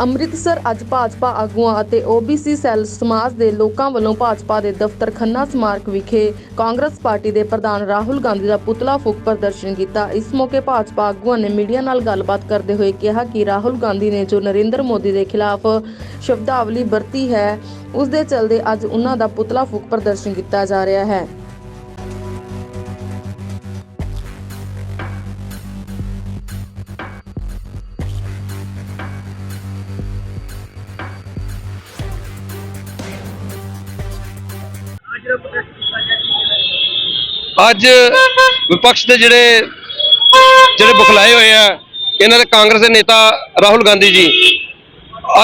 ਅੰਮ੍ਰਿਤਸਰ ਅੱਜ ਭਾਜਪਾ ਆਗੂਆਂ ਅਤੇ OBC ਸੈੱਲ ਸਮਾਜ ਦੇ ਲੋਕਾਂ ਵੱਲੋਂ ਭਾਜਪਾ ਦੇ ਦਫ਼ਤਰ ਖੰਨਾ ਸਮਾਰਕ ਵਿਖੇ ਕਾਂਗਰਸ ਪਾਰਟੀ ਦੇ ਪ੍ਰਧਾਨ ਰਾਹੁਲ ਗਾਂਧੀ ਦਾ ਪੁਤਲਾ ਫੂਕ ਪ੍ਰਦਰਸ਼ਨ ਕੀਤਾ। ਇਸ ਮੌਕੇ ਭਾਜਪਾ ਆਗੂਆਂ ਨੇ ਮੀਡੀਆ ਨਾਲ ਗੱਲਬਾਤ ਕਰਦੇ ਹੋਏ ਕਿਹਾ ਕਿ ਰਾਹੁਲ ਗਾਂਧੀ ਨੇ ਜੋ ਨਰਿੰਦਰ ਮੋਦੀ ਦੇ ਖਿਲਾਫ ਸ਼ਬਦਾਵਲੀ ਵਰਤੀ ਹੈ ਉਸ ਦੇ ਚਲਦੇ ਅੱਜ ਉਹਨਾਂ ਦਾ ਪੁਤਲਾ ਫੂਕ ਪ੍ਰਦਰਸ਼ਨ ਕੀਤਾ ਜਾ ਰਿਹਾ ਹੈ। ਅੱਜ ਵਿਪਕਸ਼ ਦੇ ਜਿਹੜੇ ਜਿਹੜੇ ਬੁਖਲਾਏ ਹੋਏ ਆ, ਇਹਨਾਂ ਦੇ ਕਾਂਗਰਸ ਦੇ ਨੇਤਾ ਰਾਹੁਲ ਗਾਂਧੀ ਜੀ,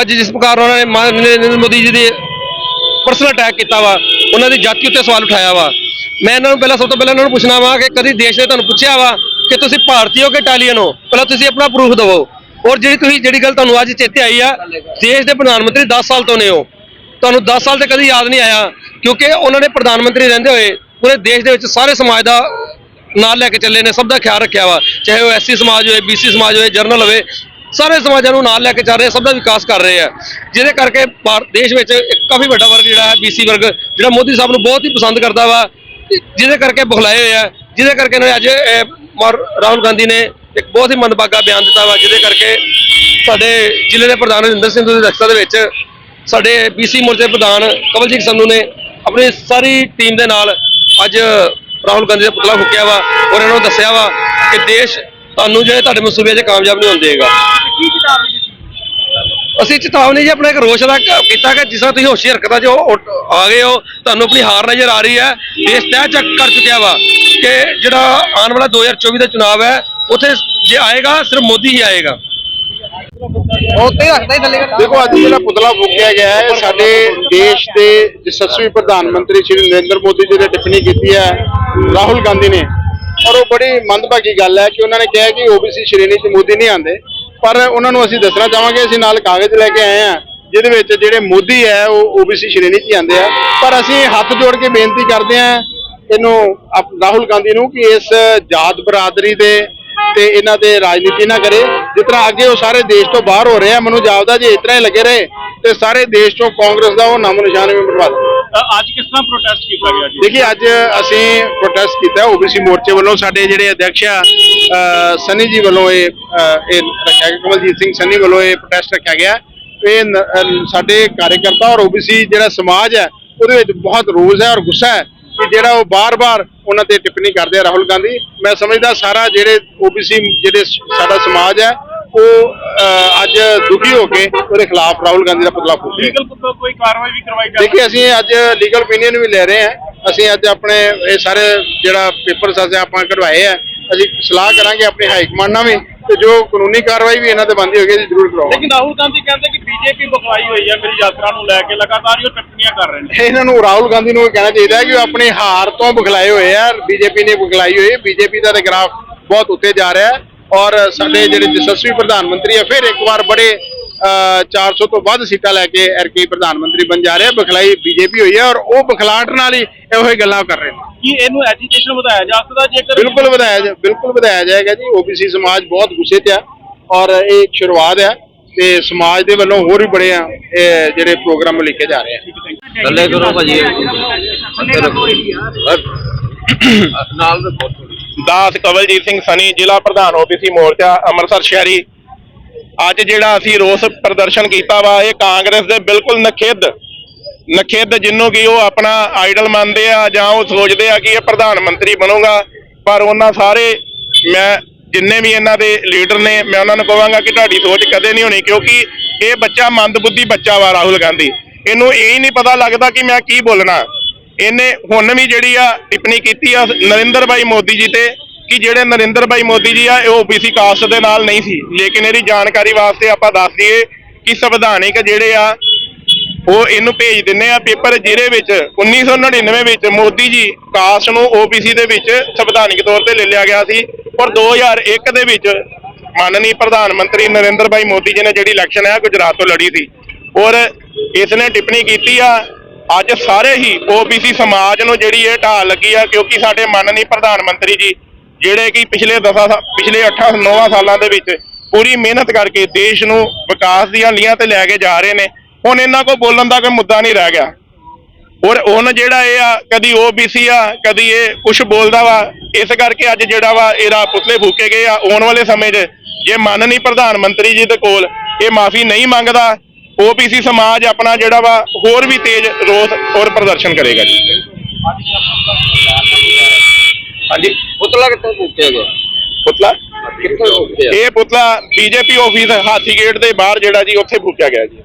ਅੱਜ ਜਿਸ ਪ੍ਰਕਾਰ ਉਹਨਾਂ ਨੇ ਮਾਨਯੋਗ ਨਰਿੰਦਰ ਮੋਦੀ ਜੀ ਦੇ ਪਰਸਨਲ ਅਟੈਕ ਕੀਤਾ ਵਾ, ਉਹਨਾਂ ਦੀ ਜਾਤੀ ਉੱਤੇ ਸਵਾਲ ਉਠਾਇਆ ਵਾ। ਮੈਂ ਇਹਨਾਂ ਨੂੰ ਪਹਿਲਾਂ ਸਭ ਤੋਂ ਪਹਿਲਾਂ ਇਹਨਾਂ ਨੂੰ ਪੁੱਛਣਾ ਵਾ ਕਿ ਕਦੀ ਦੇਸ਼ ਨੇ ਤੁਹਾਨੂੰ ਪੁੱਛਿਆ ਵਾ ਕਿ ਤੁਸੀਂ ਭਾਰਤੀ ਹੋ ਕਿ ਇਟਾਲੀਅਨ ਹੋ? ਪਹਿਲਾਂ ਤੁਸੀਂ ਆਪਣਾ ਪ੍ਰੂਫ ਦਿਵੋ। ਔਰ ਜਿਹੜੀ ਤੁਸੀਂ, ਜਿਹੜੀ ਗੱਲ ਤੁਹਾਨੂੰ ਅੱਜ ਚੇਤੇ ਆਈ ਆ, ਦੇਸ਼ ਦੇ ਪ੍ਰਧਾਨ ਮੰਤਰੀ 10 ਸਾਲ ਤੋਂ ਨੇ ਹੋ ਤੁਹਾਨੂੰ 10 ਸਾਲ ਤੇ ਕਦੀ ਯਾਦ ਨਹੀਂ ਆਇਆ, ਕਿਉਂਕਿ ਉਹਨਾਂ ਨੇ ਪ੍ਰਧਾਨ ਮੰਤਰੀ ਰਹਿੰਦੇ ਹੋਏ ਪੂਰੇ ਦੇਸ਼ ਦੇ ਵਿੱਚ ਸਾਰੇ ਸਮਾਜ ਦਾ ਨਾਲ ਲੈ ਕੇ ਚੱਲੇ ਨੇ, ਸਭ ਦਾ ਖਿਆਲ ਰੱਖਿਆ ਵਾ। ਚਾਹੇ ਉਹ ਐਸਸੀ ਸਮਾਜ ਹੋਵੇ ਬੀਸੀ ਸਮਾਜ ਹੋਵੇ ਜਰਨਲ ਹੋਵੇ, ਸਾਰੇ ਸਮਾਜਾਂ ਨੂੰ ਨਾਲ ਲੈ ਕੇ ਚੱਲ ਰਹੇ, ਸਭ ਦਾ ਵਿਕਾਸ ਕਰ ਰਹੇ ਆ। ਜਿਹਦੇ ਕਰਕੇ ਭਾਰਤ ਦੇਸ਼ ਵਿੱਚ ਇੱਕ ਕਾਫੀ ਵੱਡਾ ਵਰਗ ਜਿਹੜਾ ਹੈ ਬੀਸੀ ਵਰਗ, ਜਿਹੜਾ ਮੋਦੀ ਸਾਹਿਬ ਨੂੰ ਬਹੁਤ ਹੀ ਪਸੰਦ ਕਰਦਾ ਵਾ, ਜਿਹਦੇ ਕਰਕੇ ਬੁਖਲਾਏ ਹੋਏ ਆ। ਜਿਹਦੇ ਕਰਕੇ ਇਹਨਾਂ ਨੇ ਅੱਜ ਰਾਹੁਲ ਗਾਂਧੀ ਨੇ ਇੱਕ ਬਹੁਤ ਹੀ ਮੰਦਭਾਗਾ ਬਿਆਨ ਦਿੱਤਾ ਵਾ, ਜਿਹਦੇ ਕਰਕੇ ਸਾਡੇ ਜ਼ਿਲ੍ਹੇ ਦੇ ਪ੍ਰਧਾਨ ਰਜਿੰਦਰ ਸਿੰਘ ਦੀ ਅਧਿਕਸ਼ਤਾ ਦੇ ਵਿੱਚ ਸਾਡੇ ਬੀਸੀ ਮੋਰਚੇ ਪ੍ਰਧਾਨ ਕਵਲਜੀਤ ਸੰਧੂ ਨੇ ਆਪਣੀ ਸਾਰੀ ਟੀਮ ਦੇ ਨਾਲ ਅੱਜ ਰਾਹੁਲ ਗਾਂਧੀ ਦਾ ਪੁਤਲਾ ਫੁੱਕਿਆ ਵਾ ਔਰ ਇਹਨਾਂ ਨੂੰ ਦੱਸਿਆ ਵਾ ਕਿ ਦੇਸ਼ ਤੁਹਾਨੂੰ ਜਿਹੜੇ ਤੁਹਾਡੇ ਮਨਸੂਬੇ 'ਚ ਕਾਮਯਾਬ ਨਹੀਂ ਹੋਣ ਦੇਗਾ। ਅਸੀਂ ਚੇਤਾਵਨੀ ਜੀ ਆਪਣਾ ਇੱਕ ਰੋਸ਼ ਦਾ ਕੀਤਾ ਕਿ ਜਿਸ ਤਰ੍ਹਾਂ ਤੁਸੀਂ ਹੋਸ਼ੀ ਹਰਕਤਾਂ 'ਚ ਆ ਗਏ ਹੋ ਤੁਹਾਨੂੰ ਆਪਣੀ ਹਾਰ ਨਜ਼ਰ ਆ ਰਹੀ ਹੈ। ਦੇਸ਼ ਤੈਅ ਚੱਕ ਕਰ ਚੁੱਕਿਆ ਵਾ ਕਿ ਜਿਹੜਾ ਆਉਣ ਵਾਲਾ 2024 ਦਾ ਚੁਣਾਵ ਹੈ ਉੱਥੇ ਜੇ ਆਏਗਾ ਸਿਰਫ ਮੋਦੀ ਹੀ ਆਏਗਾ। ਦੇਖੋ, ਅੱਜ ਜਿਹੜਾ ਪੁਤਲਾ ਫੂਕਿਆ ਗਿਆ ਹੈ, ਸਾਡੇ ਦੇਸ਼ ਦੇ ਯਸ਼ਸਵੀ ਪ੍ਰਧਾਨ ਮੰਤਰੀ ਸ਼੍ਰੀ ਨਰਿੰਦਰ ਮੋਦੀ ਜੀ ਨੇ ਟਿੱਪਣੀ ਕੀਤੀ ਹੈ ਰਾਹੁਲ ਗਾਂਧੀ ਨੇ। ਔਰ ਉਹ ਬੜੀ ਮੰਦਭਾਗੀ ਗੱਲ ਹੈ ਕਿ ਉਹਨਾਂ ਨੇ ਕਿਹਾ ਕਿ ਓਬੀਸੀ ਸ਼੍ਰੇਣੀ 'ਚ ਮੋਦੀ ਨਹੀਂ ਆਂਦੇ ਪਰ ਉਹਨਾਂ ਨੂੰ ਅਸੀਂ ਦੱਸਣਾ ਚਾਹਾਂਗੇ, ਅਸੀਂ ਨਾਲ ਕਾਗਜ਼ ਲੈ ਕੇ ਆਏ ਹਾਂ, ਜਿਹਦੇ ਵਿੱਚ ਜਿਹੜੇ ਮੋਦੀ ਹੈ, ਉਹ ਓਬੀਸੀ ਸ਼੍ਰੇਣੀ 'ਚ ਹੀ ਆਂਦੇ ਆ। ਪਰ ਅਸੀਂ ਹੱਥ ਜੋੜ ਕੇ ਬੇਨਤੀ ਕਰਦੇ ਹਾਂ ਇਹਨੂੰ ਰਾਹੁਲ ਗਾਂਧੀ ਨੂੰ, ਕਿ ਇਸ ਜਾਤ ਬਰਾਦਰੀ ਦੇ ਤੇ ਇਹਨਾਂ ਦੇ ਰਾਜਨੀਤੀ ਨਾ ਕਰੇ। ਜਿਸ ਤਰ੍ਹਾਂ ਅੱਗੇ ਉਹ ਸਾਰੇ ਦੇਸ਼ ਤੋਂ ਬਾਹਰ ਹੋ ਰਹੇ ਆ ਮੈਨੂੰ ਜਾਪਦਾ ਜੇ ਤਰ੍ਹਾਂ ਹੀ ਲੱਗੇ ਰਹੇ ਤੇ ਸਾਰੇ ਦੇਸ਼ ਤੋਂ ਕਾਂਗਰਸ ਦਾ ਉਹ ਨਾਮੋ ਨਿਸ਼ਾਨ ਵੀ ਮਿਟਵਾ ਦੇ ਅੱਜ ਕਿਸ ਤਰ੍ਹਾਂ ਪ੍ਰੋਟੈਸਟ ਕੀਤਾ ਗਿਆ ਜੀ? ਦੇਖਿਏ ਅੱਜ ਅਸੀਂ ਪ੍ਰੋਟੈਸਟ ਕੀਤਾ ਓਬੀਸੀ ਮੋਰਚੇ ਵੱਲੋਂ ਸਾਡੇ ਜਿਹੜੇ ਅਧਿਕਸ਼ ਆ ਸਨੀ ਜੀ ਵੱਲੋਂ ਇਹ ਇਹ ਰੱਖਿਆ ਗਿਆ ਕਮਲਜੀਤ ਸਿੰਘ ਸਨੀ ਵੱਲੋਂ ਇਹ ਪ੍ਰੋਟੈਸਟ ਰੱਖਿਆ ਗਿਆ। ਇਹ ਸਾਡੇ ਕਾਰਜਕਰਤਾ ਔਰ ਓਬੀਸੀ ਜਿਹੜਾ ਸਮਾਜ ਹੈ ਉਹਦੇ ਵਿੱਚ ਬਹੁਤ ਰੋਸ ਹੈ ਔਰ ਗੁੱਸਾ ਹੈ। ਕਿ ਜਿਹੜਾ ਉਹ ਬਾਰ-ਬਾਰ ਉਹਨਾਂ ਤੇ ਟਿੱਪਣੀ ਕਰਦੇ ਆ ਰਾਹੁਲ ਗਾਂਧੀ। ਮੈਂ ਸਮਝਦਾ ਸਾਰਾ ਜਿਹੜੇ ਓਬੀਸੀ ਜਿਹੜੇ ਸਾਡਾ ਸਮਾਜ ਹੈ ਉਹ ਅੱਜ ਦੁਖੀ ਹੋ ਕੇ ਉਹਦੇ ਖਿਲਾਫ ਰਾਹੁਲ ਗਾਂਧੀ ਦਾ ਪੁਤਲਾ ਫੂਕ ਰਿਹਾ ਲੀਗਲ ਕੋਈ ਕਾਰਵਾਈ ਵੀ ਕਰਵਾਈ ਜਾ ਦੇਖਿਏ ਅਸੀਂ ਅੱਜ ਲੀਗਲ ਓਪੀਨੀਅਨ ਵੀ ਲੈ ਰਹੇ ਹਾਂ। ਅਸੀਂ ਅੱਜ ਆਪਣੇ ਇਹ ਸਾਰੇ ਜਿਹੜਾ ਪੇਪਰਸ ਅਸੀਂ ਆਪਾਂ ਕਢਵਾਏ ਆ ਅਸੀਂ ਸਲਾਹ ਕਰਾਂਗੇ ਆਪਣੇ ਹਾਈ ਕਮਾਂਡ ਨਾਲ ਵੀ। ਤੇ ਜੋ ਕਾਨੂੰਨੀ ਕਾਰਵਾਈ ਵੀ ਇਹਨਾਂ ਤੇ ਬੰਦੀ ਹੋਏਗੀ ਅਸੀਂ ਜ਼ਰੂਰ ਕਰਾਵਾਂਗੇ ਲੇਕਿਨ ਰਾਹੁਲ ਗਾਂਧੀ ਕਹਿੰਦੇ ਕਿ ਬੀਜੇਪੀ ਬਖਲਾਈ ਹੋਈ ਹੈ ਮੇਰੀ ਯਾਤਰਾ ਨੂੰ ਲੈ ਕੇ ਲਗਾਤਾਰ ਹੀ ਉਹ ਟਿੱਪਣੀਆਂ ਕਰ ਰਹੇ ਨੇ। ਇਹਨਾਂ ਨੂੰ ਰਾਹੁਲ ਗਾਂਧੀ ਨੂੰ ਇਹ ਕਹਿਣਾ ਚਾਹੀਦਾ ਹੈ ਕਿ ਉਹ ਆਪਣੀ ਹਾਰ ਤੋਂ ਬਖਲਾਏ ਹੋਏ ਆ ਬੀਜੇਪੀ ਨੇ ਬਖਲਾਈ ਹੋਈ ਹੈ ਬੀਜੇਪੀ ਦਾ ਤੇ ਗ੍ਰਾਫ ਬਹੁਤ ਉੱਤੇ ਜਾ ਰਿਹਾ ਹੈ ਔਰ ਸਾਡੇ ਜਿਹੜੇ ਯਸ਼ਸਵੀ ਪ੍ਰਧਾਨ ਮੰਤਰੀ ਆ ਫਿਰ ਇੱਕ ਵਾਰ ਬੜੇ ਅ, 400 ਤੋਂ ਵੱਧ ਸੀਟਾਂ ਲੈ ਕੇ ਐਰਕੇ ਪ੍ਰਧਾਨ ਮੰਤਰੀ ਬਣ ਜਾ ਰਹੇ ਬਖਲਾਈ ਬੀਜੇਪੀ ਹੋਈ ਹੈ ਔਰ ਉਹ ਬਖਲਾਟ ਨਾਲ ਹੀ ਇਹੋ ਹੀ ਗੱਲਾਂ ਕਰ ਰਹੇ ਨੇ। ਕੀ ਇਹਨੂੰ ਐਜੀਟੇਸ਼ਨ ਵਧਾਇਆ ਜਾ ਸਕਦਾ ਜੇਕਰ ਬਿਲਕੁਲ ਵਧਾਇਆ ਜਾ ਬਿਲਕੁਲ ਵਧਾਇਆ ਜਾਏਗਾ ਜੀ। ਓਬੀਸੀ ਸਮਾਜ ਬਹੁਤ ਗੁੱਸੇ 'ਚ ਆ ਔਰ ਇਹ ਇੱਕ ਸ਼ੁਰੂਆਤ ਹੈ ਤੇ ਸਮਾਜ ਦੇ ਵੱਲੋਂ ਹੋਰ ਵੀ ਬੜੇ ਆ ਇਹ ਜਿਹੜੇ ਪ੍ਰੋਗਰਾਮ ਲਿਖੇ ਜਾ ਰਹੇ ਆ। ਥੱਲੇ ਕਰੋ ਭਾਜੀ। ਨਾਲ ਦੇ ਦਾਸ ਕਵਲਜੀਤ ਸਿੰਘ ਸਨੀ ਜ਼ਿਲ੍ਹਾ ਪ੍ਰਧਾਨ ਓਬੀਸੀ ਮੋਰਚਾ ਅੰਮ੍ਰਿਤਸਰ ਸ਼ਹਿਰੀ। ਅੱਜ ਜਿਹੜਾ ਅਸੀਂ ਰੋਸ ਪ੍ਰਦਰਸ਼ਨ ਕੀਤਾ ਵਾ ਇਹ ਕਾਂਗਰਸ ਦੇ ਬਿਲਕੁਲ ਨਖੇਦ ਨਖੇਦ ਜਿਹਨੂੰ ਕਿ ਉਹ ਆਪਣਾ ਆਈਡਲ ਮੰਨਦੇ ਆ ਜਾਂ ਉਹ ਸੋਚਦੇ ਆ ਕਿ ਇਹ ਪ੍ਰਧਾਨ ਮੰਤਰੀ ਬਣੂਗਾ, ਪਰ ਉਹਨਾਂ ਸਾਰੇ ਮੈਂ ਜਿੰਨੇ ਵੀ ਇਹਨਾਂ ਦੇ ਲੀਡਰ ਨੇ, ਮੈਂ ਉਹਨਾਂ ਨੂੰ ਕਹਾਂਗਾ ਕਿ ਤੁਹਾਡੀ ਸੋਚ ਕਦੇ ਨਹੀਂ ਹੋਣੀ, ਕਿਉਂਕਿ ਇਹ ਬੱਚਾ ਮੰਦਬੁੱਧੀ ਬੱਚਾ ਵਾ ਰਾਹੁਲ ਗਾਂਧੀ। ਇਹਨੂੰ ਇਹ ਨਹੀਂ ਪਤਾ ਲੱਗਦਾ ਕਿ ਮੈਂ ਕੀ ਬੋਲਣਾ। ਇਹਨੇ ਹੁਣ ਵੀ ਜਿਹੜੀ ਆ ਟਿੱਪਣੀ ਕੀਤੀ ਆ ਨਰਿੰਦਰ ਭਾਈ ਮੋਦੀ ਜੀ ਤੇ, ਕਿ ਜਿਹੜੇ ਨਰਿੰਦਰ ਭਾਈ ਮੋਦੀ ਜੀ ਆ, ਇਹ ਓਬੀਸੀ ਕਾਸਟ ਦੇ ਨਾਲ ਨਹੀਂ ਸੀ। ਲੇਕਿਨ ਇਹਦੀ ਜਾਣਕਾਰੀ ਵਾਸਤੇ ਆਪਾਂ ਦੱਸ ਦਈਏ ਕਿ ਸੰਵਿਧਾਨਿਕ ਜਿਹੜੇ ਆ ਉਹ ਇਹਨੂੰ ਭੇਜ ਦਿੰਨੇ ਆ ਪੇਪਰ ਜਿਹਦੇ ਵਿੱਚ 1999 ਵਿੱਚ ਮੋਦੀ ਜੀ ਕਾਸਟ ਨੂੰ ਓਬੀਸੀ ਦੇ ਵਿੱਚ ਸੰਵਿਧਾਨਿਕ ਤੌਰ ਤੇ ਲੈ ਲਿਆ ਗਿਆ ਸੀ। ਔਰ 2001 ਦੇ ਵਿੱਚ ਮਾਨਨੀ ਪ੍ਰਧਾਨ ਮੰਤਰੀ ਨਰਿੰਦਰ ਭਾਈ ਮੋਦੀ ਜੀ ਨੇ ਜਿਹੜੀ ਇਲੈਕਸ਼ਨ ਹੈ, ਗੁਜਰਾਤ ਤੋਂ ਲੜੀ ਸੀ। ਔਰ ਇਸ ਨੇ ਟਿੱਪਣੀ ਕੀਤੀ ਆ, ਅੱਜ ਸਾਰੇ ਹੀ ਓਬੀਸੀ ਸਮਾਜ ਨੂੰ ਜਿਹੜੀ ਇਹ ਢਾਹ ਲੱਗੀ ਆ, ਕਿਉਂਕਿ ਸਾਡੇ ਮਾਨਨੀ ਪ੍ਰਧਾਨ ਮੰਤਰੀ ਜੀ, ਜਿਹੜੇ ਕਿ ਪਿਛਲੇ 10 ਪਿਛਲੇ 8 9 ਸਾਲਾਂ ਦੇ ਵਿੱਚ ਪੂਰੀ ਮਿਹਨਤ ਕਰਕੇ ਦੇਸ਼ ਨੂੰ ਵਿਕਾਸ ਦੀਆਂ ਲੀਹਾਂ ਤੇ ਲੈ ਕੇ ਜਾ ਰਹੇ ਨੇ ਹੁਣ ਇਹਨਾਂ ਕੋਲ ਬੋਲਣ ਦਾ ਕੋਈ ਮੁੱਦਾ ਨਹੀਂ ਰਹਿ ਗਿਆ। ਔਰ ਹੁਣ ਜਿਹੜਾ ਇਹ ਆ ਕਦੀ OBC ਆ ਕਦੀ ਇਹ ਕੁਝ ਬੋਲਦਾ ਵਾ ਇਸ ਕਰਕੇ ਅੱਜ ਜਿਹੜਾ ਵਾ ਇਹਦਾ ਪੁਤਲੇ ਫੂਕੇ ਗਏ ਆ ਆਉਣ ਵਾਲੇ ਸਮੇਂ 'ਚ। ਜੇ ਮਾਨਨੀ ਪ੍ਰਧਾਨ ਮੰਤਰੀ ਜੀ ਦੇ ਕੋਲ ਇਹ ਮਾਫੀ ਨਹੀਂ ਮੰਗਦਾ OBC ਸਮਾਜ ਆਪਣਾ ਜਿਹੜਾ ਵਾ ਹੋਰ ਵੀ ਤੇਜ਼ ਰੋਸ ਔਰ ਪ੍ਰਦਰਸ਼ਨ ਕਰੇਗਾ ਜੀ। ਹਾਂਜੀ। ਪੁਤਲਾ ਕਿੱਥੋਂ ਫੂਕਿਆ ਗਿਆ? ਪੁਤਲਾ? ਇਹ ਪੁਤਲਾ ਬੀਜੇਪੀ ਆਫਿਸ ਹਾਥੀ ਗੇਟ ਦੇ ਬਾਹਰ ਜਿਹੜਾ ਜੀ ਉੱਥੇ ਫੂਕਿਆ ਗਿਆ ਜੀ।